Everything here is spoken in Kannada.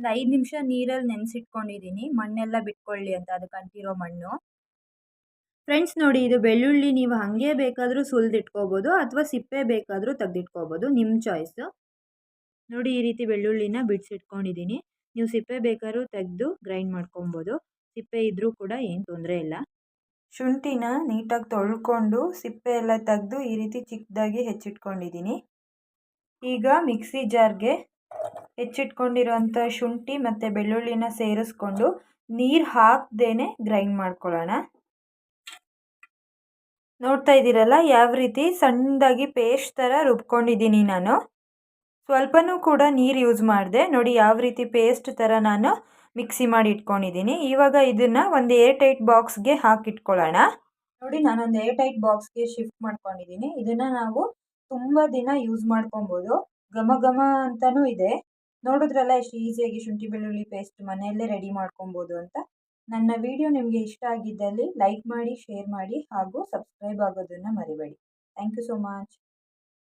ಒಂದು ಐದು ನಿಮಿಷ ನೀರಲ್ಲಿ ನೆನೆಸಿಟ್ಕೊಂಡಿದ್ದೀನಿ. ಮಣ್ಣೆಲ್ಲ ಬಿಟ್ಕೊಳ್ಳಿ ಅಂತ ಅದಕ್ಕೆ ಅಂಟಿರೋ ಮಣ್ಣು. ಫ್ರೆಂಡ್ಸ್ ನೋಡಿ, ಇದು ಬೆಳ್ಳುಳ್ಳಿ ನೀವು ಹಾಗೆ ಬೇಕಾದರೂ ಸುಲಿದಿಟ್ಕೋಬೋದು ಅಥವಾ ಸಿಪ್ಪೆ ಬೇಕಾದರೂ ತೆಗೆದಿಟ್ಕೋಬೋದು. ನಿಮ್ಮ ಚಾಯ್ಸು ನೋಡಿ, ಈ ರೀತಿ ಬೆಳ್ಳುಳ್ಳಿನ ಬಿಡಿಸಿಟ್ಕೊಂಡಿದ್ದೀನಿ. ನೀವು ಸಿಪ್ಪೆ ಬೇಕಾದ್ರೂ ತೆಗೆದು ಗ್ರೈಂಡ್ ಮಾಡ್ಕೊಬೋದು. ಸಿಪ್ಪೆ ಇದ್ದರೂ ಕೂಡ ಏನು ತೊಂದರೆ ಇಲ್ಲ. ಶುಂಠಿನ ನೀಟಾಗಿ ತೊಳ್ಕೊಂಡು ಸಿಪ್ಪೆ ಎಲ್ಲ ತೆಗೆದು ಈ ರೀತಿ ಚಿಕ್ಕದಾಗಿ ಹೆಚ್ಚಿಟ್ಕೊಂಡಿದ್ದೀನಿ. ಈಗ ಮಿಕ್ಸಿ ಜಾರ್ಗೆ ಹೆಚ್ಚಿಟ್ಕೊಂಡಿರೋಂಥ ಶುಂಠಿ ಮತ್ತು ಬೆಳ್ಳುಳ್ಳಿನ ಸೇರಿಸ್ಕೊಂಡು ನೀರು ಹಾಕ್ದೇ ಗ್ರೈಂಡ್ ಮಾಡ್ಕೊಳ್ಳೋಣ. ನೋಡ್ತಾ ಇದ್ದೀರಲ್ಲ, ಯಾವ ರೀತಿ ಸಣ್ಣದಾಗಿ ಪೇಸ್ಟ್ ಥರ ರುಬ್ಕೊಂಡಿದ್ದೀನಿ ನಾನು. ಸ್ವಲ್ಪನೂ ಕೂಡ ನೀರು ಯೂಸ್ ಮಾಡಿದೆ. ನೋಡಿ ಯಾವ ರೀತಿ ಪೇಸ್ಟ್ ಥರ ನಾನು ಮಿಕ್ಸಿ ಮಾಡಿ ಇಟ್ಕೊಂಡಿದ್ದೀನಿ. ಇವಾಗ ಇದನ್ನು ಒಂದು ಏರ್ ಟೈಟ್ ಬಾಕ್ಸ್ಗೆ ಹಾಕಿಟ್ಕೊಳ್ಳೋಣ. ನೋಡಿ ನಾನೊಂದು ಏರ್ ಟೈಟ್ ಬಾಕ್ಸ್ಗೆ ಶಿಫ್ಟ್ ಮಾಡ್ಕೊಂಡಿದ್ದೀನಿ. ಇದನ್ನು ನಾವು ತುಂಬ ದಿನ ಯೂಸ್ ಮಾಡ್ಕೊಬೋದು. ಘಮ ಘಮ ಅಂತಲೂ ಇದೆ. ನೋಡಿದ್ರಲ್ಲ ಎಷ್ಟು ಈಸಿಯಾಗಿ ಶುಂಠಿ, ಬೆಳ್ಳುಳ್ಳಿ ಪೇಸ್ಟ್ ಮನೆಯಲ್ಲೇ ರೆಡಿ ಮಾಡ್ಕೊಬೋದು ಅಂತ. ನನ್ನ ವಿಡಿಯೋ ನಿಮಗೆ ಇಷ್ಟ ಆಗಿದ್ದಲ್ಲಿ ಲೈಕ್ ಮಾಡಿ ಶೇರ್ ಮಾಡಿ ಹಾಗೂ ಸಬ್ಸ್ಕ್ರೈಬ್ ಆಗೋದನ್ನು ಮರಿಬೇಡಿ. Thank you so much